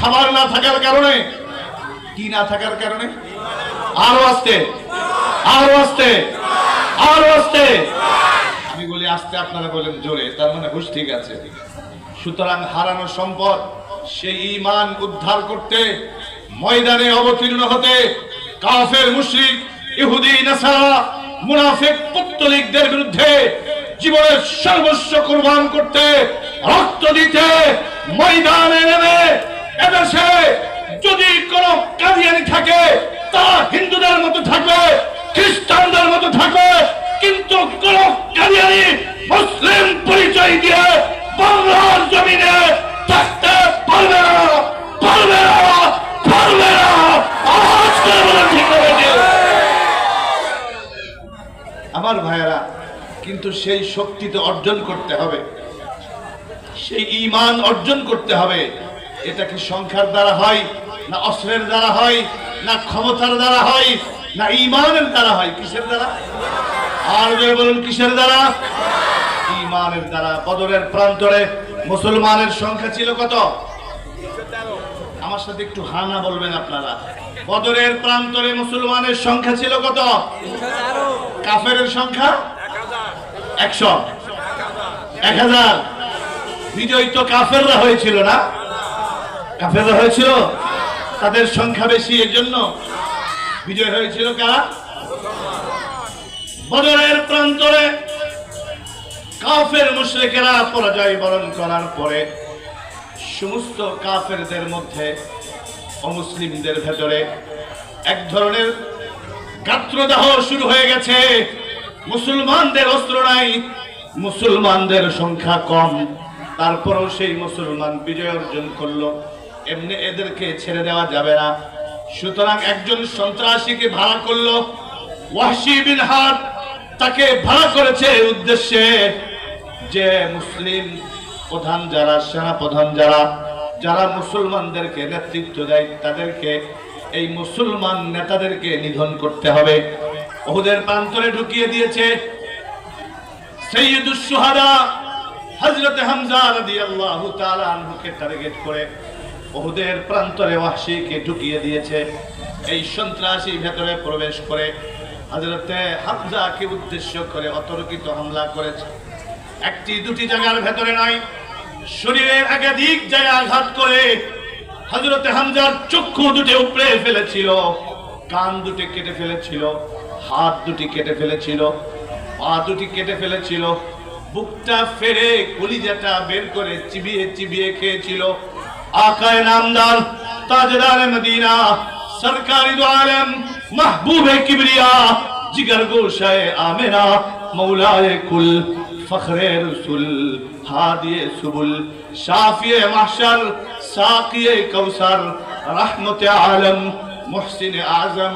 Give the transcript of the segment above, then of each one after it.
খাবার না থাকার কারণে? কি না থাকার কারণে? আরও আসতে। আরও আসতে। আরও আসতে। আমি বলি, আসতে আপনারা বলেন জোরে, তার মানে হুশ ঠিক আছে। সুতরাং হারানো সম্পদ, সেই ইমান উদ্ধার করতে ময়দানে অবতীর্ণ হতে কাফের, মুশরিক, ইহুদি, নাসারা, মুনাফিক, পুত্তলিকদের বিরুদ্ধে জীবনের সর্বস্ব কুরবান করতে রক্ত দিতে ময়দানে নেমে এদেশে যদি কোন কাদিয়ানি থাকে, তা হিন্দুদের মতো থাকবে, খ্রিস্টানদের মতো থাকবে, কিন্তু কোন কাদিয়ানি মুসলিম পরিচয় দিয়ে বাংলার জমিনে থাকতে পারবে না পারবে না পারবে না। আওয়াজ করে বলেন, ঠিক আমার ভাইয়েরা, কিন্তু সেই শক্তি তো অর্জন করতে হবে, সেই ইমান অর্জন করতে হবে। এটা কি সংখ্যার দ্বারা হয়, না অস্ত্রের দ্বারা হয়, না ক্ষমতার দ্বারা হয়, না ইমানের দ্বারা হয়? কিসের দ্বারা? আর বলুন, কিসের দ্বারা? ইমানের দ্বারা। বদরের প্রান্তরে মুসলমানের সংখ্যা ছিল কত? আমার সাথে একটু হানা বলবেন আপনারা। বদরের প্রান্তরে মুসলমানের সংখ্যা ছিল কত? কাফের সংখ্যা? একশো। এক হাজার। বিজয়ী তো কাফেররা হয়েছিল না? কাফেররা হয়েছিল? তাদের সংখ্যা বেশি এর জন্য বিজয় হয়েছিল কারা? বদরের প্রান্তরে কাফের মুশরিকেরা পরাজয় বরণ করার পরে সমস্ত কাফেরদের মধ্যে অমুসলিমদের ভেতরে এক ধরনের গাত্রদাহ শুরু হয়ে গেছে। মুসলমানদের অস্ত্র নাই, মুসলমানদের সংখ্যা কম। তারপরেও সেই মুসলমান বিজয় অর্জন করল। এমনি এদেরকে ছেড়ে দেওয়া যাবে না। সুতরাং একজন সন্ত্রাসীকে ভাড়া করল, ওয়াহশি বিন হাট তাকে ভাড়া করেছে উদ্দেশ্যে যে মুসলিম প্রধান যারা, সেনা প্রধান যারা যারা মুসলমানদেরকে নেতৃত্ব দেয়, তাদেরকে, এই মুসলমান নেতাদেরকে নিধন করতে হবে। ওহুদের প্রান্তরে ঢুকিয়ে দিয়েছে সৈয়দুস সুহাদা হযরত হামজা রাদিয়াল্লাহু তাআলা আনহুকে টার্গেট করে। ওহুদের প্রান্তরে ওয়াহশিকে ঢুকিয়ে দিয়েছে। এই সন্ত্রাসী ভেতরে প্রবেশ করে হযরতে হামজাকে উদ্দেশ্য করে অতর্কিত হামলা করেছে। একটি দুটি জায়গার ভেতরে নয় শরীরের একাধিক জায়গা আঘাত করে হযরতে হামজার চক্ষু দুটি উপড়ে ফেলেছিল, কান দুটি কেটে ফেলেছিল, হাত দুটি কেটে ফেলেছিল, পা দুটি কেটে ফেলেছিল, বুকটা ফেরে কলিজাটা বের করে চিবিয়ে চিবিয়ে খেয়েছিল আকায় নামদার তাজদার মদিনা, সরকারি দো আলম, মাহবুবে কিবরিয়া, জিগর গোশায় আমেনা মৌলায়ে কুল, ফখরে রসুল, হাদিয়ে সুবুল, শাফিয়ে মাহশর, সাকিয়ে কৌসর রহমতে আলম, মুহসিন আজম,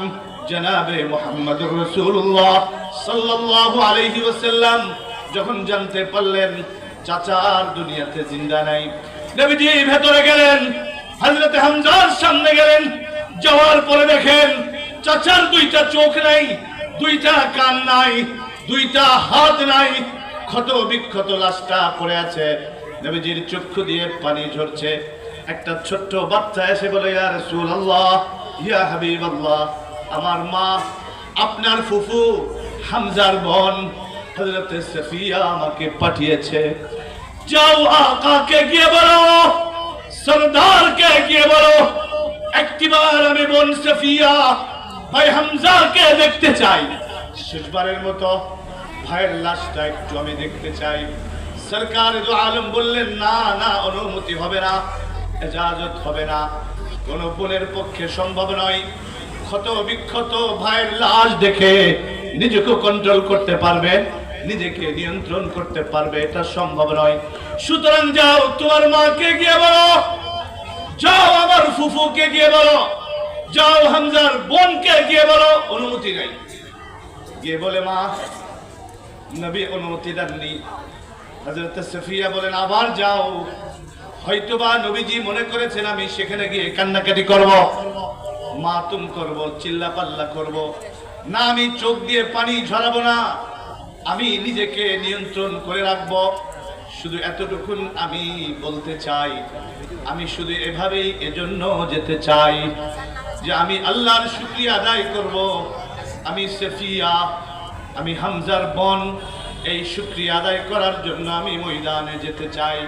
জনাবে মোহাম্মদ রসুল্লাহ সাল্লাল্লাহু আলাইহি ওয়াসাল্লাম। যখন জানতে পারলেন, চাচার দুনিয়াতে জিন্দা নাই। নবীজি ভেতরে গেলেন, হযরত হামজার সামনে গেলেন, যাওয়ার পরে দেখেন চাচার দুইটা চোখ নাই, দুইটা কান নাই, দুইটা হাত নাই, ক্ষত বিক্ষত লাশটা পড়ে আছে। নবীজির চক্ষু দিয়ে পানি ঝরছে। একটা ছোট্ট বাচ্চা এসে বলে, ইয়া রাসূলুল্লাহ, ইয়া হাবিবাল্লাহ, আমার মা, আপনার ফুফু হামজার বোন হযরত সফিয়া আমাকে পাঠিয়েছে। যাও আকাকে গিয়ে বলো, সরদারকে গিয়ে বলো। একটিবার আমি বোন সফিয়া ভাই হামজাকে দেখতে চাই। শেষবারের মতো ভাইয়ের লাশটা একটু আমি দেখতে চাই। সরকার আলম বললেন, না না, অনুমতি হবে না, এজাজত হবে না। কোন বোনের পক্ষে সম্ভব নয়। ক্ষত বিক্ষত ভাইয়ের লাশ দেখে নিজেকে কন্ট্রোল করতে পারবে নিজেকে নিয়ন্ত্রণ করতে পারবে, এটা সম্ভব নয়। সুতরাং যাও, তোমার মাকে গিয়ে বলো। যাও আমার ফুফুকে গিয়ে বলো। যাও হামজার বোনকে গিয়ে বলো। অনুমতি নাই। গিয়ে বলে, মা, নবী অনুমতি দেননি। হজরত সফিয়া বলেন, আবার যাও। হয়তোবা নবীজি মনে করেছেন আমি সেখানে গিয়ে কান্নাকাটি করব। মাতুম করব চিল্লা পাল্লা করব। না, আমি চোখ দিয়ে পানি ঝরাবো না। আমি নিজেকে নিয়ন্ত্রণ করে রাখব। শুধু এতটুকুন আমি বলতে চাই। আমি শুধু এভাবেই এজন্য যেতে চাই যে আমি আল্লাহর শুক্রিয়া আদায় করব। আমি সেফিয়া, আমি হামজার বন। এই শুক্রিয়া আদায় করার জন্য আমি ময়দানে যেতে চাই।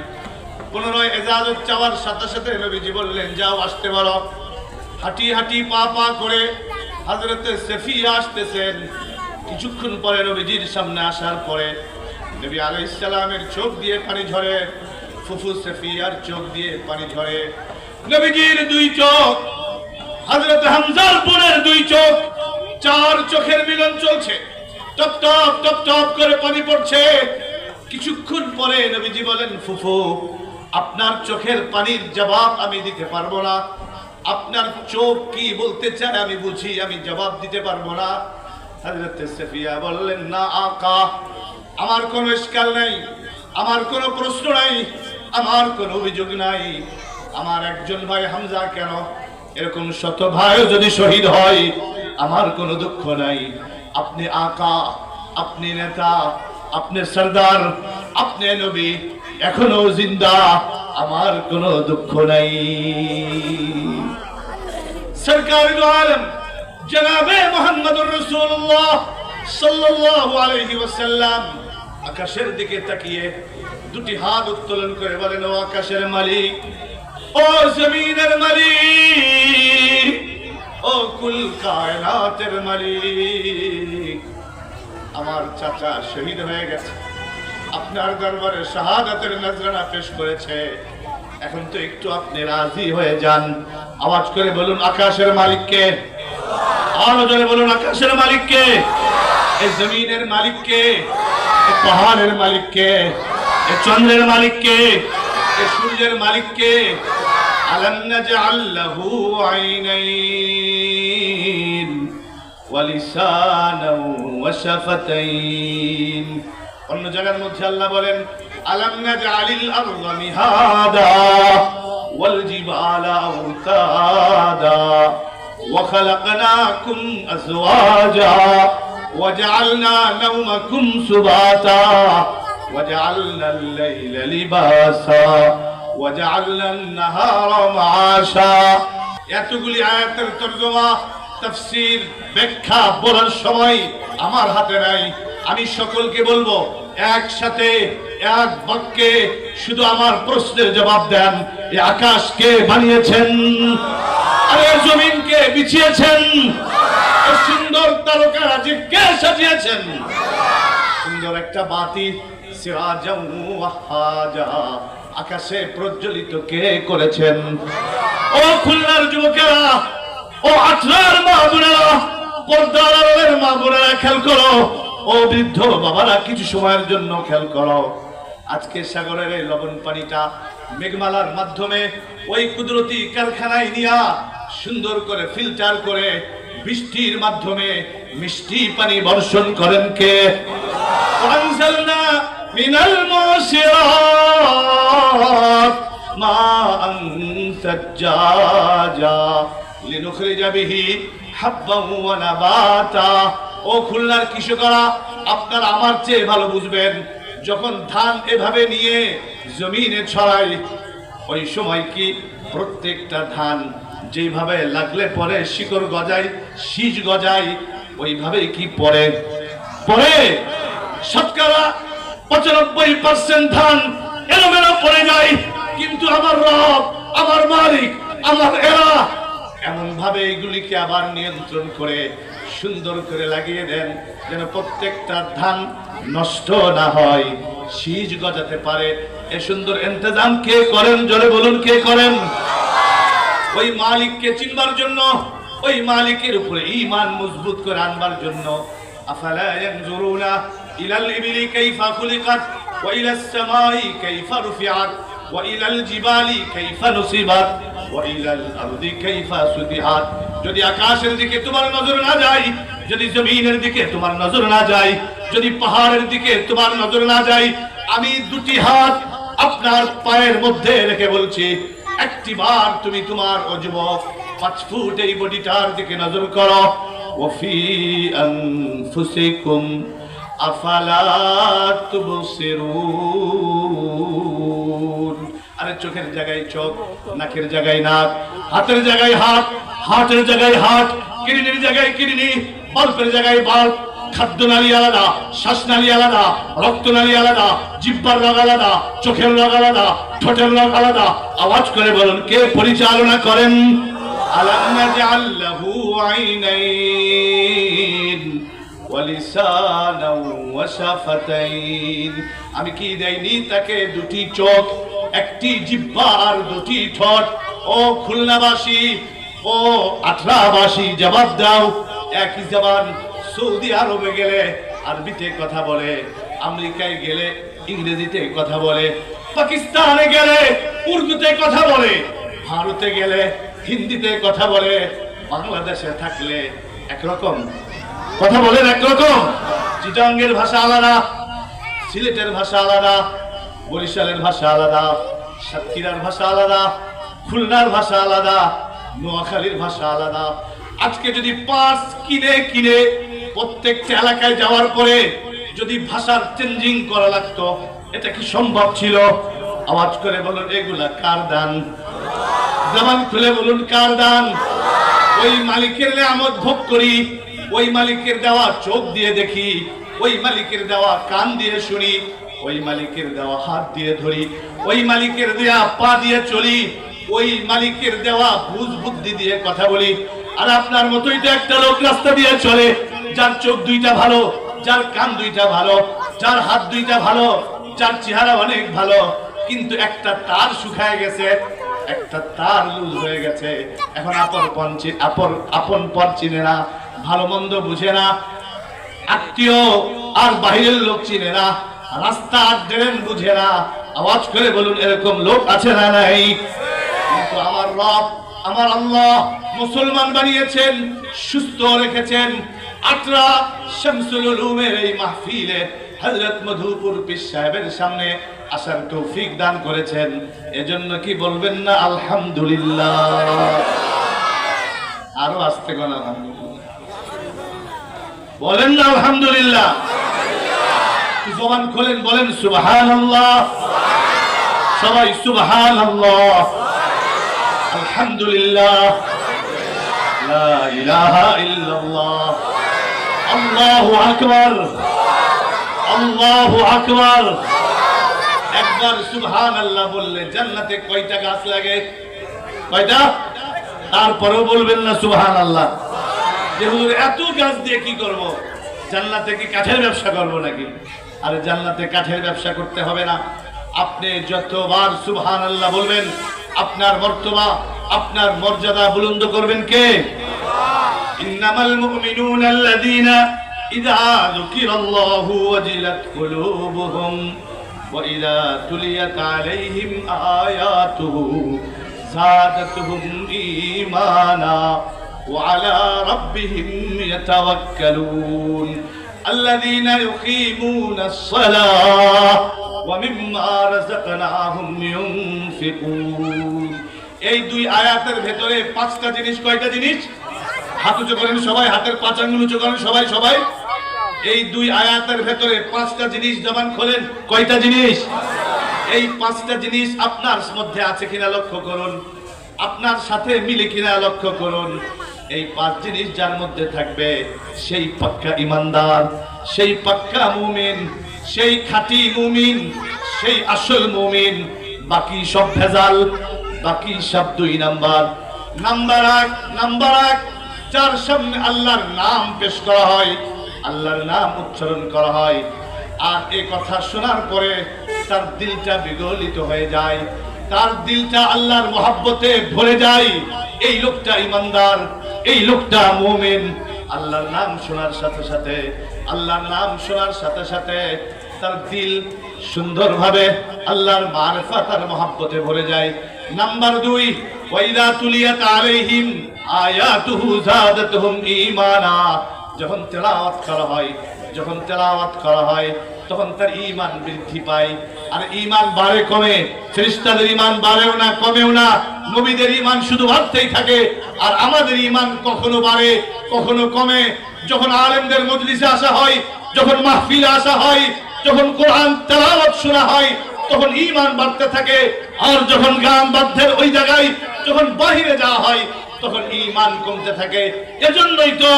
পুনরায় এজাজত চাওয়ার সাথে সাথে নবীজি বললেন, যাও, আসতে পারো। হাঁটি হাঁটি পা পা করে হাজরতে সেফিয়া আসতেছেন। কিছুক্ষণ পরে নবীজির সামনে আসার পরে নবী আলাইহিস সালামের চোখ দিয়ে পানি ঝরে, ফুফু সেফিয়ার চোখ দিয়ে পানি ঝরে। নবীজির দুই চোখ, হযরত হামজার বোনের দুই চোখ, চার চোখের মিলন চলছে। টপ টপ টপ টপ করে পানি পড়ছে। কিছুক্ষণ পরে নবীজি বলেন, ফুফু, আপনার চোখের পানির জবাব আমি দিতে পারব না। আপনার চোখ কি বলতে চায় আমি বুঝি, আমি জবাব দিতে পারব না। হযরত সফিয়া বললেন, না আকা, আমার কোনো ইশকাল নাই, আমার কোনো প্রশ্ন নাই, আমার কোনো অভিযোগ নাই। আমার একজন ভাই হামজা কেন? এরকম শত ভাইও যদি শহীদ হয়, আমার কোনো দুঃখ নাই। আপনি আকা, আপনি নেতা, আপনি সর্দার, আপনি নবী, এখনও জিন্দা, আমার কোনো দুঃখ নাই। সরকার জনাবে মোহাম্মদুর রাসূলুল্লাহ সাল্লাল্লাহু আলাইহি ওয়াসাল্লাম। আকাশের দিকে তাকিয়ে দুটি হাত উত্তোলন করে বলেন, ও আকাশের মালিক, ও জমিনের মালিক, ও কুল কায়নাতের মালিক, আমার চাচা শহীদ হয়ে গেছে। আপনার দরবারে শাহাদাতের নজরানা পেশ করেছে। এখন তো একটু আপনি রাজি হয়ে যান। আওয়াজ করে বলুন, আকাশের মালিককে আরও জোরে বলুন, আকাশের মালিককে এই জমিনের মালিককে এই পাহাড়ের মালিককে এই চন্দ্রের মালিককে এই সূর্যের মালিককে, আলাম নাজআল লাহু আইনাইন ওয়ালিসানাও ওয়াশাফাতাইন অন্য জায়গার মধ্যে আল্লাহ বলেন, আলাম নাজআলিল আরদা মিহাদা, ওয়াল জিবালা আওতাদা। وخلقناكم أزواجا وجعلنا نومكم سباتا وجعلنا الليل لباسا وجعلنا النهار معاشا এতগুলি আয়াতের তর্জমা তাফসীর ব্যাখ্যা বলার সময় আমার হাতে নাই আমি সকলকে বলবো একসাথে এক বাক্যে শুধু আমার প্রশ্নের জবাব দেন এই আকাশকে বানিয়েছেন আরে জমিনকে বিছিয়েছেন? সুন্দর তারকারাজি কে সাজিয়েছেন। সুন্দর একটা বাতি আকাশে প্রজ্বলিত কে করেছেন? ও খুলনার যুবকেরা, ও আঠরার মা বোনেরা, পর্দার মা বোনেরা খেয়াল করো। ও বৃদ্ধ বাবারা, কিছু সময়ের জন্য খেয়াল করো। আজকে সাগরের এই লবণ পানিটা মেঘমালার মাধ্যমে ওই কুদরতি কারখানায় নিয়া সুন্দর করে ফিল্টার করে বৃষ্টির মাধ্যমে মিষ্টি পানি বর্ষণ করেন কে? মিনাল ও খুলনার কৃষকরা, আপনার আমার চেয়ে ভালো বুঝবেন। যখন ধান এভাবে নিয়ে জমিনে ছড়াই ওই সময় কি প্রত্যেকটা ধান যেভাবে লাগলে পরে শিকড় গজায়, শীষ গজায় ওইভাবে কি পরে পরে শতকরা পঁচানব্বই পার্সেন্ট ধান এলোমেলো পড়ে যায়। কিন্তু আমার রব, আমার মালিক, আমার এরা এমন ভাবে এগুলিকে আবার নিয়ন্ত্রণ করে, সুন্দর করে লাগিয়ে দেন, যেন প্রত্যেকটা ধান নষ্ট না হয়। শীষ গজাতে পারে। এ সুন্দর ইন্তজাম কে করেন? জোরে বলুন, কে করেন? ওই মালিককে চিনবার জন্য, ওই মালিকের উপরে ঈমান মজবুত করে আনবার জন্য। আফালা ইলাল ইবিলি কাইফা খুলিকাত ওয়া ইলাস সামাই কাইফা রুফিআত। ওয়া ইলাল জিবালি কাইফা নুসিবাত ওয়া ইলাল আরদি কাইফা সুতিহাত। যদি আকাশের দিকে তোমার নজর না যায়, যদি জমিনের দিকে তোমার নজর না যায়, যদি পাহাড়ের দিকে তোমার নজর না যায়, আমি দুটি হাত আপনার পায়ের মধ্যে রেখে বলছি, একটি বার তুমি তোমার যুবক পাঁচ ফুট এই বডিটার দিকে নজর করো। ওফি আনফুসিকুম, আফালা তুবসিরুন? আরে চোখের জায়গায় চোখ, নাকের জায়গায় নাক, হাতের জায়গায় হাত হাতের জায়গায় হাত কিডনির জায়গায় কিডনি বাল্বের জায়গায় বাল্ব খাদ্য নালী আলাদা শ্বাসনালী আলাদা, রক্ত নালী আলাদা, জিব্বার রোগ আলাদা, চোখের রোগ আলাদা, ঠোঁটের রোগ আলাদা। আওয়াজ করে বলুন, কে পরিচালনা করেন? আমি কি দেইনি তাকে দুটি চোখ? একটি জিহ্বা আর দুটি ঠোঁট। ও খুলনাবাসী, ও আটরাবাসী জবাব দাও। একই জবান সৌদি আরবে গেলে আরবিতে কথা বলে, আমেরিকায় গেলে ইংরেজিতে কথা বলে, পাকিস্তানে গেলে উর্দুতে কথা বলে, ভারতে গেলে হিন্দিতে কথা বলে, বাংলাদেশে থাকলে একরকম। কথা বলেন একরকম। চিটাঙ্গের ভাষা আলাদা, সিলেটের ভাষা আলাদা বরিশালের ভাষা আলাদা, সাতক্ষীরার ভাষা আলাদা, খুলনার ভাষা আলাদা, নোয়াখালীর ভাষা আলাদা। আজকে যদি পাস কিনে কিনে প্রত্যেকটা এলাকায় যাওয়ার পরে যদি ভাষার চেঞ্জিং করা লাগতো, এটা কি সম্ভব ছিল? আওয়াজ করে বলুন, এগুলা কার দান? জবান খুলে বলুন, কার দান? ওই মালিকের আমদ ভোগ করি, ওই মালিকের দেওয়া চোখ দিয়ে দেখি, ওই মালিকের দেওয়া কান দিয়ে শুনি ওই মালিকের দেওয়া হাত দিয়ে ধরি, ওই মালিকের দেওয়া পা দিয়ে চলি, ওই মালিকের দেওয়া বুঝ বুদ্ধি দিয়ে কথা বলি। আর আপনার মতোই তো একটা লোক রাস্তা দিয়ে চলে, যার চোখ দুইটা ভালো, যার কান দুইটা ভালো, যার হাত দুইটা ভালো, যার চেহারা অনেক ভালো, কিন্তু একটা তার শুকায় গেছে, একটা তার লুজ হয়ে গেছে। এখন আপন পঞ্চি, আপন আপন পর চিনে না, ভালো মন্দ বুঝে না, আত্মীয় আর বাহিরের লোক চিনে না। রাস্তা আর ড্রেন বুঝে না। আওয়াজ করে বলুন, এরকম লোক আছে না নাই? কিন্তু আমার রব, আমার আল্লাহ মুসলমান বানিয়েছেন, সুস্থ রেখেছেন। আটরা শামসুল উলুমের এই মাহফিলে হযরত মধুপুর পীর সাহেবের সামনে আসার তৌফিক দান করেছেন। এজন্য কি বলবেন না, আলহামদুলিল্লাহ। আরও আসতে গেল আলহামদুলিল্লাহ। বলেন না, আলহামদুলিল্লাহ। জবান খোলেন, বলেন, সুবহানাল্লাহ। সবাই, সুবহানাল্লাহ। আলহামদুলিল্লাহ। লা ইলাহা ইল্লাল্লাহ। আল্লাহু আকবার। আল্লাহু আকবার। একবার সুবহানাল্লাহ বললে, জান্নাতে কয়টা গাছ লাগে? কয়টা? তারপরেও বলবেন না, সুবহানাল্লাহ। যে হুজুর, এত গাছ দিয়ে কি করব? জান্নাতে কি কাঠের ব্যবসা করব নাকি? আরে জান্নাতে কাঠের ব্যবসা করতে হবে না আপনি যতবার সুবহানাল্লাহ বলবেন আপনার মর্তবা আপনার মর্যাদা বুলন্দ করবেন কে ইন্নামাল মুমিনুনা আল্লাযীনা ইযা যুকিরাল্লাহু ওয়াজিলাত কুলুবুহুম وإذا تليت عليهم آياته زادتهم إيمانا وعلى ربهم يتوكلون الذين يقيمون الصلاة ومما رزقناهم ينفقون এই দুই আয়াতের ভেতরে পাঁচটা জিনিস কয়টা জিনিস হাত উঁচু করেন সবাই হাতের পাঁচ আঙ্গুল উঁচু করেন সবাই সবাই এই দুই আয়াতের ভেতরে পাঁচটা জিনিস জবান খোলেন কয়টা জিনিস এই পাঁচটা জিনিস আপনার মধ্যে আছে কিনা লক্ষ্য করুন আপনার সাথে মিলে কিনা লক্ষ্য করুন এই পাঁচ জিনিস যার মধ্যে থাকবে, সেই পাক্কা ইমানদার, সেই পাক্কা মুমিন, সেই খাঁটি মুমিন, সেই আসল মুমিন, বাকি সব ভেজাল, বাকি সব দুই নাম্বার। নাম্বার এক নাম্বার এক, যার সামনে আল্লাহর নাম পেশ করা হয়, আল্লাহর নাম উচ্চারণ করা হয়, আর এই কথা শোনার পরে তার দিলটা বিগলিত হয়ে যায়, তার দিলটা আল্লাহর মহাব্বতে ভরে যায়, এই লোকটা ইমানদার এই লোকটা মোমেন। আল্লাহর নাম শোনার সাথে সাথে, আল্লাহর নাম শোনার সাথে সাথে তার দিল সুন্দরভাবে আল্লাহর মারফা তার মহাব্বতে ভরে যায়। নাম্বার দুই, ওয়াইদা তুলিয়াত আলাইহিম আয়াতুহু জাদাতুহুম ঈমানা। যখন তেলাওয়াত করা হয়, যখন তেলাওয়াত করা হয় তখন তার ইমান বৃদ্ধি পায়। আর ইমান বাড়ে কমে খ্রিস্টানদের ইমান বাড়েও না, কমেও না। নবীদের ইমান শুধু বাড়তেই থাকে, আর আমাদের ইমান কখনো বাড়ে, কখনো কমে। যখন আলেমদের মজলিসে আসা হয়, যখন মাহফিলে আসা হয়, যখন কোরআন তেলাওয়াত শোনা হয়, তখন ইমান বাড়তে থাকে। আর যখন গান বাদ্যের ওই জায়গায় যখন বাহিরে যাওয়া হয়, তখন ইমান কমতে থাকে। এজন্যই তো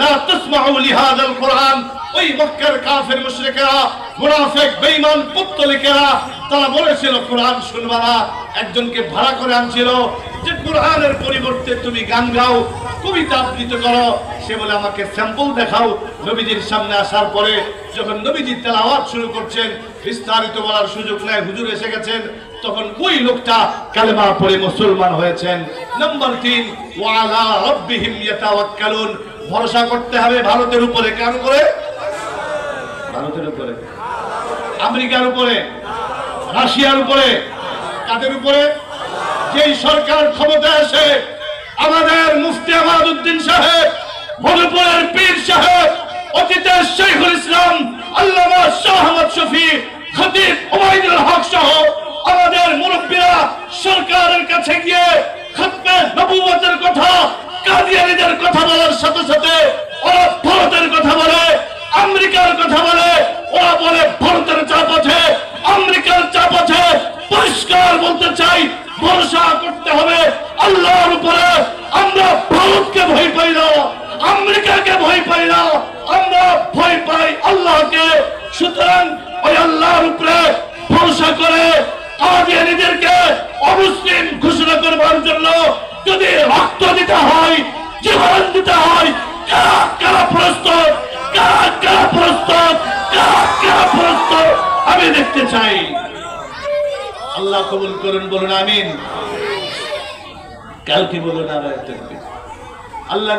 লা তাসমাউ লিহাদাল কোরআন ওই মক্কার কাফের মুশরিকেরা, মুনাফিক, বেঈমান পুত্তলিকেরা তারা বলেছিল, কোরআন শুনবা না। একজনকে ভাড়া করে আনছিল, যে কোরআনের পরিবর্তে তুমি গান গাও, কবিতা আবৃত্তি করো। সে বলে, আমাকে স্যাম্পল দেখাও। নবীজির সামনে আসার পরে, যখন নবীজি তেলাওয়াত শুরু করছেন, বিস্তারিত বলার সুযোগ নাই, হুজুর এসে গেছেন, তখন ওই লোকটা কালেমা পড়ে মুসলমান হয়েছেন। নম্বর তিন ওয়ালা রব্বিহিম ইয়াতাওয়াক্কালুন। ভরসা করতে হবে ভারতের উপরে। কার উপরে ভারতের উপরে, আমেরিকার উপরে, রাশিয়ার উপরে কাদের উপরে যেই সরকার ক্ষমতা আসে আমাদের মুফতি আহমদ উদ্দিন সাহেব, মধুপুরের পীর সাহেব, অতীতের শেখুল ইসলাম, আল্লামা শাহ আহমদ শফি, খতিব ওবায়দুল হক সহ আমাদের মুরব্বীরা সরকারের কাছে গিয়ে খতমে নবুয়তের কথা, কাদিয়ানীদের কথা বলার সাথে সাথে ওরা ভারতের কথা বলে আমেরিকার কথা বলে, ওরা বলে ভারতের চাপ আছে, আমেরিকার চাপ আছে। পরিষ্কার বলতে চাই, ভরসা করতে হবে আল্লাহর উপরে। আমরা ভারতকে ভয় পাই না, আমেরিকাকে ভয় পাই না, আমরা ভয় পাই আল্লাহকে। সুতরাং ওই আল্লাহর উপরে ভরসা করে কাদিয়ানীদেরকে অমুসলিম ঘোষণা করবার জন্য যদি রক্ত দিতে হয় জীবন দিতে হয়, কারা কারা প্রস্তুত? আমি দেখতে চাই। আল্লাহ কবুল করুন, বলুন আমিন। কালকে বলুন আল্লাহ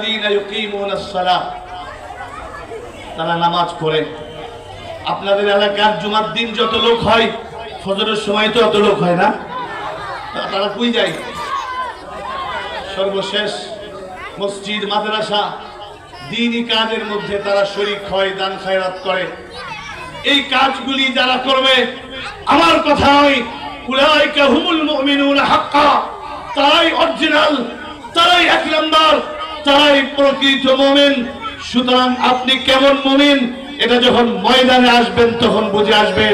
তারা নামাজ পড়ে। আপনাদের এলাকার জুমার দিন যত লোক হয়, ফজরের সময় তো অত লোক হয় না। তারা কই যায়? সর্বশেষ মসজিদ, মাদ্রাসা দিনই কাজের মধ্যে তারা শরিক হয়, দান খায়রাত করে। এই কাজগুলি যারা করবে, আমার কথা নয় উলাইকা হুমুল মুমিনুন হাক্কা। তারাই অরিজিনাল তারাই এক নাম্বার, তারাই প্রকৃত মুমিন। সুতরাং আপনি কেমন মুমিন? এটা যখন ময়দানে আসবেন, তখন বুঝে আসবে